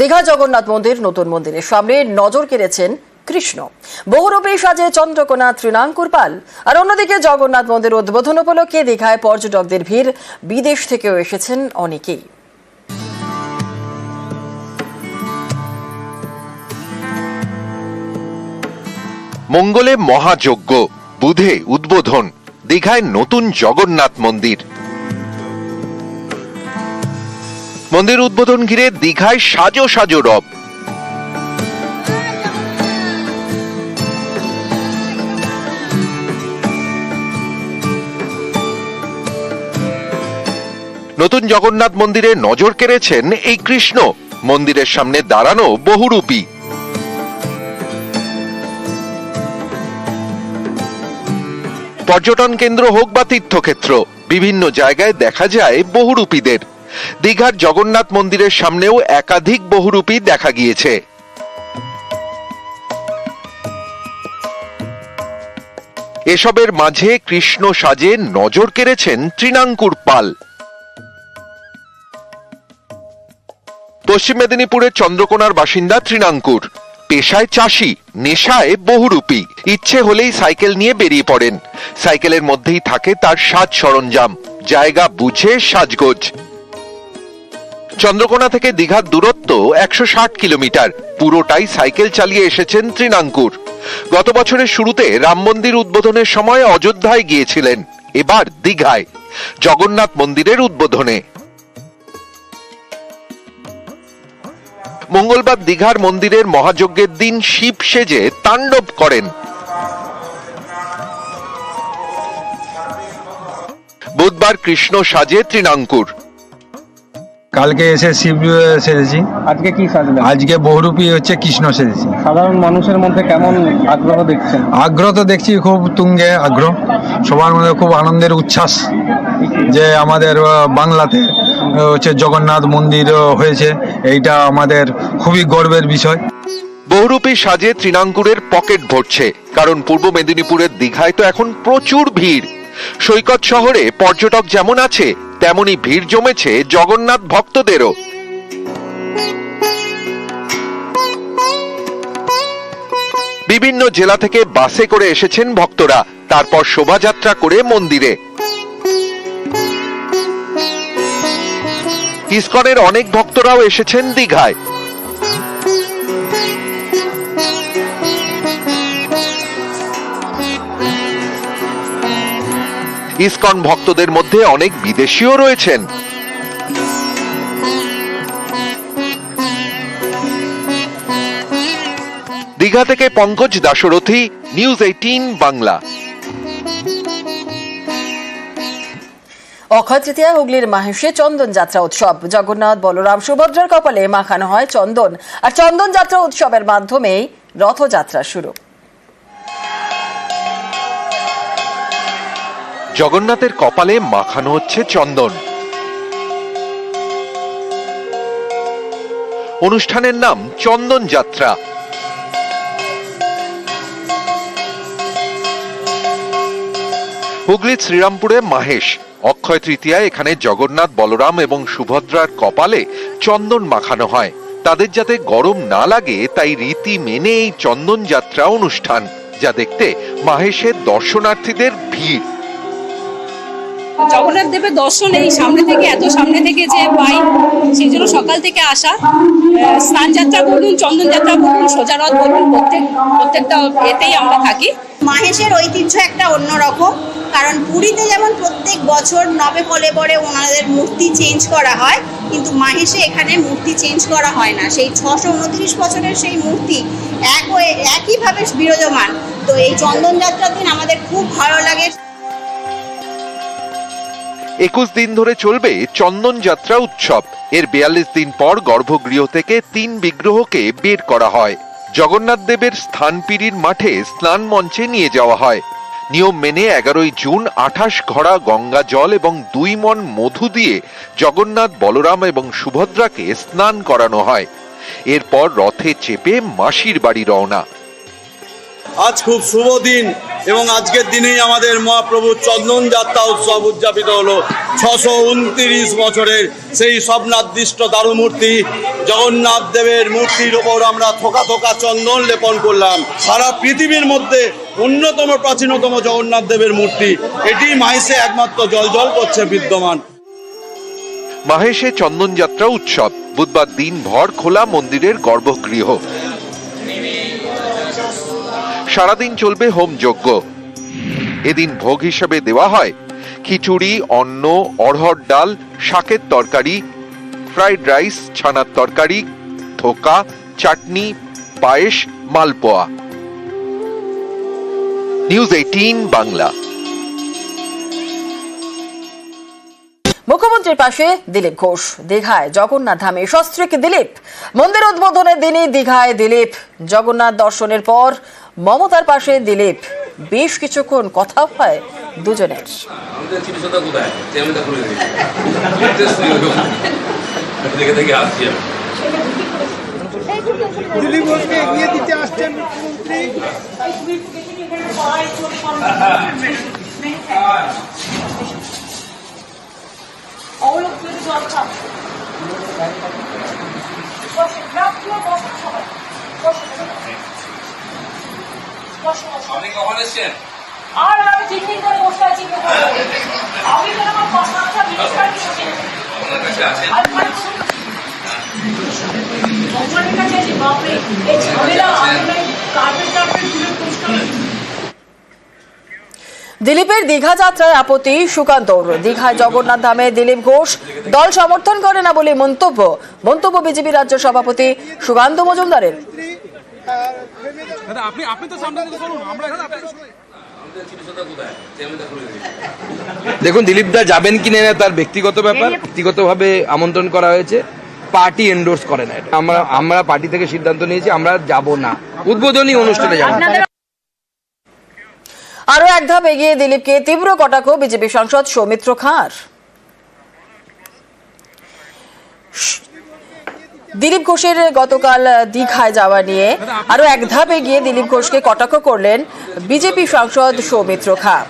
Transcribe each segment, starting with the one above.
দীঘা জগন্নাথ মন্দির নতুন মন্দিরের সামনে নজর কেড়েছেন কৃষ্ণ। বহুরূপী সাজে চন্দ্রকোনা তৃণাঙ্কুর পাল। আর অন্যদিকে জগন্নাথ মন্দির উদ্বোধন উপলক্ষে দীঘায় পর্যটকদের ভিড়। বিদেশ থেকেও এসেছেন অনেকেই। মঙ্গলে মহাযজ্ঞ, বুধে উদ্বোধন, দীঘায় নতুন জগন্নাথ মন্দির। মন্দির উদ্বোধন ঘিরে দীঘায় সাজো সাজো রব। নতুন জগন্নাথ মন্দিরে নজর কেড়েছেন এই কৃষ্ণ। মন্দিরের সামনে দাঁড়ানো বহুরূপী। পর্যটন কেন্দ্র হোক বা তীর্থক্ষেত্র, বিভিন্ন জায়গায় দেখা যায় বহুরূপীদের। দীঘার জগন্নাথ মন্দিরের সামনেও একাধিক বহুরূপী দেখা গিয়েছে। এসবের মাঝে কৃষ্ণ সাজে নজর কেড়েছেন তৃণাঙ্কুর পাল। পশ্চিম মেদিনীপুরের চন্দ্রকোনার বাসিন্দা তৃণাঙ্কুর পেশায় চাষি, নেশায় বহুরূপী। ইচ্ছে হলেই সাইকেল নিয়ে বেরিয়ে পড়েন। সাইকেলের মধ্যেই থাকে তার সাজ সরঞ্জাম। জায়গা বুঝে সাজগোজ। চন্দ্রকোনা থেকে দীঘার দূরত্ব একশো ষাট কিলোমিটার। পুরোটাই সাইকেল চালিয়ে এসেছেন ত্রিনাঙ্কুর। গত বছরের শুরুতে রাম মন্দির উদ্বোধনের সময় অযোধ্যায় গিয়েছিলেন। এবার দীঘায়, জগন্নাথ মন্দিরের উদ্বোধনে। মঙ্গলবার দীঘার মন্দিরের মহাযজ্ঞের দিন শিব সেজে তাণ্ডব করেন। বুধবার কৃষ্ণ সাজে তৃণাঙ্কুর কালকে এসে শিব সেরেছি আজকে কি সাজলেন? আজকে বহুরূপী হচ্ছে কৃষ্ণ সেজেছি। সাধারণ মানুষের মধ্যে কেমন আগ্রহ দেখছেন? আগ্রহ তো দেখছি খুব তুঙ্গে আগ্রহ। সবার মধ্যে খুব আনন্দের উচ্ছ্বাস যে আমাদের বাংলাতে হচ্ছে জগন্নাথ মন্দির হয়েছে। এইটা আমাদের খুবই গর্বের বিষয়। বহুরূপী সাজে তৃণাঙ্কুরের পকেট ভরছে কারণ পূর্ব মেদিনীপুরের দীঘায় তো এখন প্রচুর ভিড়। সৈকত শহরে পর্যটক যেমন আছে তেমনি ভিড় জমেছে জগন্নাথ ভক্তদেরও। বিভিন্ন জেলা থেকে বাসে করে এসেছেন ভক্তরা, তারপর শোভাযাত্রা করে মন্দিরে। ইস্কনের অনেক ভক্তরাও এসেছেন দীঘায়। ইসকন ভক্তদের মধ্যে অনেক বিদেশিও রয়েছেন। দীঘা থেকে পঙ্কজ দাশরথী নিউজ এইটিন বাংলা। অক্ষয় তৃতীয়া, হুগলির মাহেশে চন্দন যাত্রা উৎসব। জগন্নাথ, বলরাম, সুভদ্রার কপালে মাখানো হয় চন্দন। আর চন্দন যাত্রা উৎসবের মাধ্যমেই রথযাত্রা শুরু। জগন্নাথের কপালে মাখানো হচ্ছে চন্দন। অনুষ্ঠানের নাম চন্দন যাত্রা। হুগলির শ্রীরামপুরে মাহেশ, অক্ষয় তৃতীয়ায় এখানে জগন্নাথ, বলরাম এবং সুভদ্রার কপালে চন্দন মাখানো হয়। তাদের যাতে গরম না লাগে, তাই রীতি মেনে এই চন্দন যাত্রা অনুষ্ঠান, যা দেখতে মাহেশের দর্শনার্থীদের ভিড়। জগন্নাথ দেবের দর্শন এই সামনে থেকে, এত সামনে থেকে যে পাই, সেই জন্য সকাল থেকে আসা। স্নান যাত্রা বলুন চন্দন যাত্রা বলুন সোজা রথ বলুন প্রত্যেক, প্রত্যেকটা এতেই আমরা থাকি। মাহেশের ঐতিহ্য একটা অন্যরকম, কারণ পুরীতে যেমন প্রত্যেক বছর নবে ফলে পরে ওনাদের মূর্তি চেঞ্জ করা হয়, কিন্তু মাহেশে এখানে মূর্তি চেঞ্জ করা হয় না। সেই ছশো উনত্রিশ বছরের সেই মূর্তি এক একইভাবে বিরাজমান। তো এই চন্দন যাত্রার দিন আমাদের খুব ভালো লাগে। একুশ দিন ধরে চলবে চন্দন যাত্রা উৎসব। এর বিয়াল্লিশ দিন পর গর্ভগৃহ থেকে তিন বিগ্রহকে বের করা হয়। জগন্নাথ দেবের স্থানপিরির মাঠে স্নান মঞ্চে নিয়ে যাওয়া হয়। নিয়ম মেনে এগারোই জুন আঠাশ ঘড়া, গঙ্গা জল এবং দুই মন মধু দিয়ে জগন্নাথ, বলরাম এবং সুভদ্রাকে স্নান করানো হয়। এরপর রথে চেপে মাসির বাড়ি রওনা। আজ খুব শুভ দিন এবং আজকের দিনেই আমাদের মহাপ্রভু চন্দন যাত্রা উৎসব উদযাপিত হলো। ছশো উনত্রিশ বছরের সেই স্বপ্নাদৃষ্ট দারুমূর্তি, জগন্নাথ দেবের মূর্তির ওপর আমরা থোকা থোকা চন্দন লেপন করলাম। সারা পৃথিবীর মধ্যে অন্যতম প্রাচীনতম জগন্নাথ দেবের মূর্তি। এটি মাইসে একমাত্র জল জল করছে বিদ্যমান। মাহেশে চন্দনযাত্রা উৎসব। বুধবার দিন ভর খোলা মন্দিরের গর্ভগৃহ। সারাদিন চলবে হোম যজ্ঞ। এদিন ভোগ হিসেবে দেওয়া হয় খিচুড়ি, অন্ন, অড়হর ডাল, শাকের তরকারি, ফ্রাইড রাইস, ছানার তরকারি থোকা চাটনি, পায়েস, মালপোয়া। News Eighteen Bangla. মুখ্যমন্ত্রীর পাশে দিলীপ ঘোষ, দীঘায় জগন্নাথ ধামে সস্ত্রীক দিলীপ। মন্দির উদ্বোধনের দিনই দীঘায় দিলীপ। জগন্নাথ দর্শনের পর মমতার পাশে দিলীপ। বেশ কিছুক্ষণ কথা হয় দুজনের। আমাদের চিকিৎসা কোথায়? চেয়ারম্যানটা খুলে দিয়েছি ইন্টারেস্ট নেই ওরকম দেখে দেখে আসছি আমি। দিলীপ ঘোষকে এগিয়ে দিতে আসছেন মুখ্যমন্ত্রী আপনি কখন এসছেন? আর আমি তিন দিন ধরে বসে আছি আমি তো আমার পাঁচ আপনার কাছে আছেন মানে কাছে আছি, বাপরে, এই ঝামেলা, আমি মানে কার্পেট তুলে পরিষ্কার দিলীপের দীঘা যাত্রায় আপত্তি সুকান্তর দীঘায় জগন্নাথ ধামে দিলীপ ঘোষ দল সমর্থন করে না বলে মন্তব্য। মন্তব্য বিজেপি রাজ্য সভাপতি সুকান্ত মজুমদারের। আমাদের চিকিৎসা কোথায় চেয়ারম্যানটা খুলে দিয়েছি দেখুন দিলীপ দা যাবেন কি না তার ব্যক্তিগত ব্যাপার ব্যক্তিগতভাবে আমন্ত্রণ করা হয়েছে পার্টি এন্ডোর্স করে না আমরা আমরা পার্টি থেকে সিদ্ধান্ত নিয়েছি আমরা যাব না। উদ্বোধনী অনুষ্ঠানে যাব আরও এক ধাপ এগিয়ে দিলীপকে তীব্র কটাক্ষ বিজেপি সাংসদ সৌমিত্র খাঁর। দিলীপ ঘোষের গতকাল দীঘায় যাওয়া নিয়ে আরও এক ধাপে গিয়ে দিলীপ ঘোষকে কটাক্ষ করলেন বিজেপি সাংসদ সৌমিত্র খাঁ।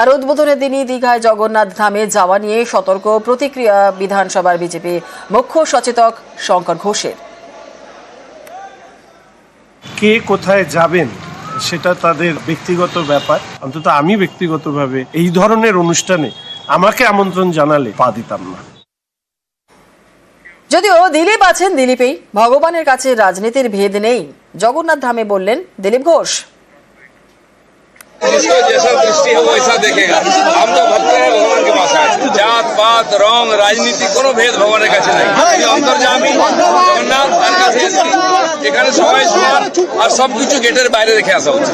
আর উদ্বোধনের দিনই দীঘায় জগন্নাথ ধামে যাওয়া নিয়ে সতর্ক প্রতিক্রিয়া বিধানসভার বিজেপি মুখ্য সচেতক শঙ্কর ঘোষের। কে কোথায় যাবেন? সেটা তাদের ব্যক্তিগত ব্যাপার। অন্তত আমি ব্যক্তিগতভাবে এই ধরনের অনুষ্ঠানে আমাকে আমন্ত্রণ জানালে পা দিতাম না। যদিও দিলীপ আছেন দিলীপেই, ভগবানের কাছে রাজনীতির ভেদ নেই। জগন্নাথ ধামে বললেন, দিলীপ ঘোষ जिसको जैसा दृष्टि है वैसा देखेगा हम तो भक्त हैं भगवान के पास आए थे। जात पात রং রাজনীতি কোনো ভেদ ভগবানের কাছে নাই আমি অন্তর্জামী জগন্নাথ তার কাছে এসেছি এখানে সবাই সমান আর সবকিছু গেটের বাইরে রেখে আসা উচিত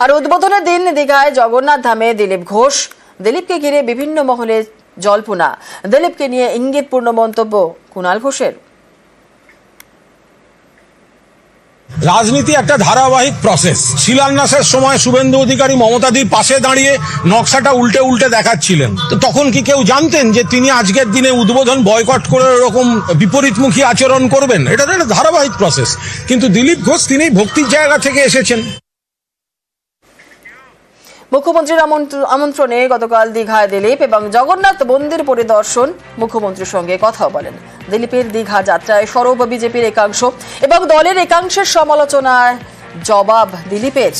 আর উদ্বোধনের দিন দীঘায় জগন্নাথ ধামে দিলীপ ঘোষ দিলীপকে ঘিরে বিভিন্ন মহলে জল্পনা দিলীপকে নিয়ে ইঙ্গিতপূর্ণ মন্তব্য কুণাল ঘোষের রাজনীতি একটা ধারাবাহিক প্রসেস শিলান্যাসের সময় শুভেন্দু অধিকারী মমতাদির পাশে দাঁড়িয়ে নকশাটা উল্টে উল্টে দেখাচ্ছিলেন। তো তখন কি কেউ জানতেন যে তিনি আজকের দিনে উদ্বোধন বয়কট করে এরকম বিপরীতমুখী আচরণ করবেন? এটা একটা ধারাবাহিক প্রসেস কিন্তু দিলীপ ঘোষ তিনি ভক্তির জায়গা থেকে এসেছেন। মুখ্যমন্ত্রীর আমন্ত্র- আমন্ত্রণে গতকাল দীঘায় দিলীপ এবং জগন্নাথ মন্দির পরিদর্শন মুখ্যমন্ত্রীর সঙ্গে কথা বলেন। দিলীপের দীঘা যাত্রায় সরব বিজেপির একাংশ এবং দলের একাংশের সমালোচনায় জবাব দিলীপের।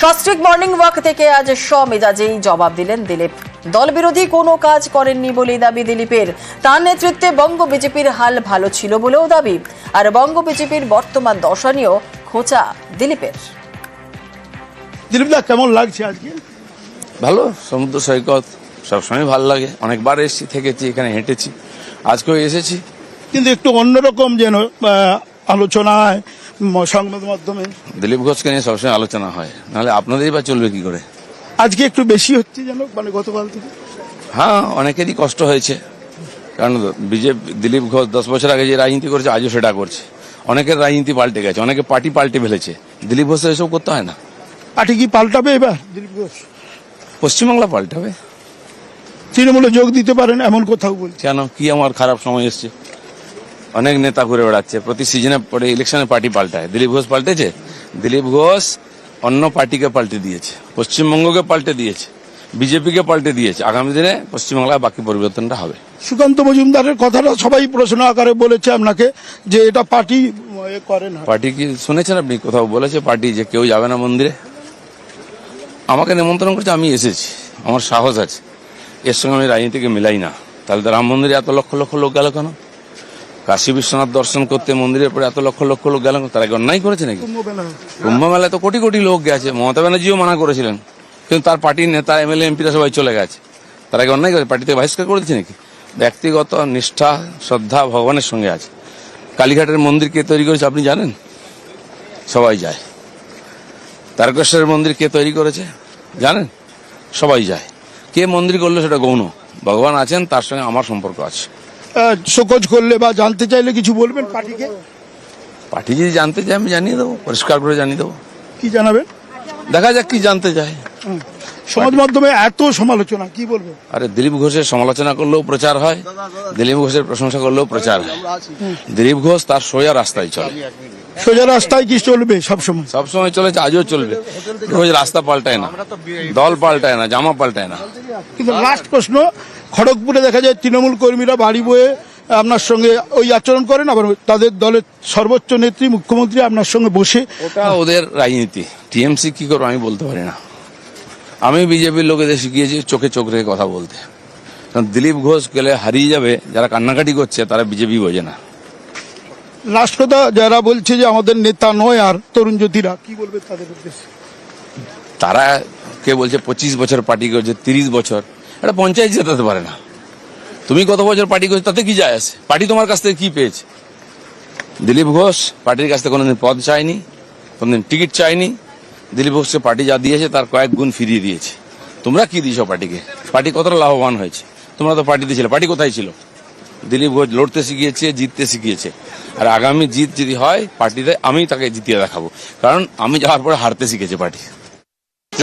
সস্ত্রিক মর্নিং ওয়াক থেকে আজ স্বমেজাজেই জবাব দিলেন দিলীপ। দল বিরোধী কোনো কাজ করেননি বলেই দাবি দিলীপের। তার নেতৃত্বে বঙ্গ বিজেপির হাল ভালো ছিল বলেও দাবি। আর বঙ্গ বিজেপির বর্তমান দশা নিয়েও খোঁচা দিলীপের। দিলীপ দা কেমন লাগছে আজকে? ভালো সমুদ্র সৈকত সবসময় ভালো লাগে। অনেকবার এসেছি থেকেছি এখানে হেঁটেছি আজকেও এসেছি। কিন্তু একটু অন্যরকম যেন আহ, আলোচনা সংবাদ মাধ্যমে। দিলীপ ঘোষকে নিয়ে সবসময় আলোচনা হয়। নাহলে আপনাদেরই বা চলবে কি করে? আজকে একটু বেশি হচ্ছে যেন মানে গতকাল থেকে? হ্যাঁ অনেকেরই কষ্ট হয়েছে। কারণ বিজেপি দিলীপ ঘোষ দশ বছর আগে যে রাজনীতি করেছে আজও সেটা করছে। অনেকের রাজনীতি পাল্টে গেছে অনেকে পার্টি পাল্টে ফেলেছে। দিলীপ ঘোষ এসব করতে হয় না। পার্টি কি পাল্টাবে এবার? দিলীপ ঘোষ পশ্চিমবাংলা পাল্টাবে। তৃণমূলে যোগ দিতে পারেন এমন কোথাও বলছি। কেন? কি আমার খারাপ সময় এসছে? অনেক নেতা ঘুরে বেড়াচ্ছে। প্রতি সিজনে পরে ইলেকশনে পার্টি পাল্টায়। দিলীপ ঘোষ পাল্টেছে? দিলীপ ঘোষ অন্য পার্টিকে পাল্টে দিয়েছে। পশ্চিমবঙ্গকে পাল্টে দিয়েছে। বিজেপিকে পাল্টে দিয়েছে। আগামী দিনে পশ্চিমবাংলায় বাকি পরিবর্তনটা হবে। সুকান্ত মজুমদারের কথাটা সবাই প্রশ্ন আকারে বলেছে আপনাকে যে এটা পার্টি করে না। পার্টি কি শুনেছেন আপনি? কোথাও বলেছে পার্টি যে কেউ যাবে না মন্দিরে? আমাকে নিমন্ত্রণ করছে আমি এসেছি। আমার সাহস আছে। এর সঙ্গে আমি রাজনীতিকে মিলাই না। তাহলে তো রাম মন্দিরে এত লক্ষ লক্ষ লোক গেল কেন? কাশী বিশ্বনাথ দর্শন করতে মন্দিরের পরে এত লক্ষ লক্ষ লোক গেল? তারা কি অন্যায় করেছে নাকি? কুম্ভ মেলায় তো কোটি কোটি লোক গেছে। মমতা ব্যানার্জিও মানা করেছিলেন। কিন্তু তার পার্টির নেতা এমএলএ এমপিরা সবাই চলে গেছে। তারা কি অন্যায় করেছে? পার্টিতে বহিষ্কার করে দিচ্ছে নাকি? ব্যক্তিগত নিষ্ঠা শ্রদ্ধা ভগবানের সঙ্গে আছে। কালীঘাটের মন্দির কে তৈরি করেছে আপনি জানেন? সবাই যায়। তারকেশ্বরের মন্দির কে তৈরি করেছে? জানেন? সবাই যায়। কে মন্দির করলে সেটা গৌণ। ভগবান আছেন তার সঙ্গে আমার সম্পর্ক আছে। শোকজ করলে বা জানতে চাইলে কিছু বলবেন পার্টিকে? পার্টি যদি জানতে চায় আমি জানিয়ে দেবো পরিষ্কার করে জানিয়ে দেবো। কি জানাবেন? দেখা যাক কি জানতে চায় সমাজ মাধ্যমে এত সমালোচনা কি বলব? আরে দিলীপ ঘোষের সমালোচনা করলেও প্রচার হয় দিলীপ ঘোষের প্রশংসা করলেও প্রচার হয়। দিলীপ ঘোষ তার সোজা রাস্তায় চলে। সোজা রাস্তায় কি চলবে সবসময়? সবসময় চলেছে আজও চলবে। রোজ রাস্তা পাল্টায় না দল পাল্টায় না জামা পাল্টায় না। কিন্তু লাস্ট প্রশ্ন খড়গপুরে দেখা যায় তৃণমূল কর্মীরা বাড়ি বয়ে আপনার সঙ্গে ওই আচরণ করেন আবার তাদের দলের সর্বোচ্চ নেত্রী মুখ্যমন্ত্রী আপনার সঙ্গে বসে? ওটা ওদের রাজনীতি। টিএমসি কি করব আমি বলতে পারি না। আমি বিজেপির লোকেদের শিখিয়েছি চোখে চোখ রেখে কথা বলতে। কারণ দিলীপ ঘোষ গেলে হারিয়ে যাবে যারা কান্নাকাটি করছে তারা বিজেপি বোঝে না। লাস্ট কথা যারা বলছে যে আমাদের নেতা নয় আর তরুণ জ্যোতিরা, কি বলবে তাদের উদ্দেশ্যে? তারা কে বলছে পঁচিশ বছর পার্টি করছে, তিরিশ বছর। এটা পঞ্চায়েত জেতাতে পারে না। তুমি কত বছর পার্টি করছ, তাতে কি যায় আসে পার্টি তোমার কাছ থেকে কি পেয়েছে? দিলীপ ঘোষ পার্টির কাছ থেকে কোনোদিন পদ চায়নি, কোনোদিন টিকিট চায়নি। দিলীপ ঘোষকে পার্টি যা দিয়েছে, তার কয়েক গুণ ফিরিয়ে দিয়েছে। তোমরা কি দিয়েছ পার্টিকে? পার্টি কতটা লাভবান হয়েছে? তোমরা তো পার্টিতে ছিলে পার্টি কোথায় ছিল? দিলীপ ঘোষ লড়তে শিখিয়েছে, জিততে শিখিয়েছে। আর আগামী জিত যদি হয়, পার্টিতে আমি তাকে জিতিয়ে দেখাবো। কারণ আমি যাওয়ার পরে হারতে শিখেছে পার্টি।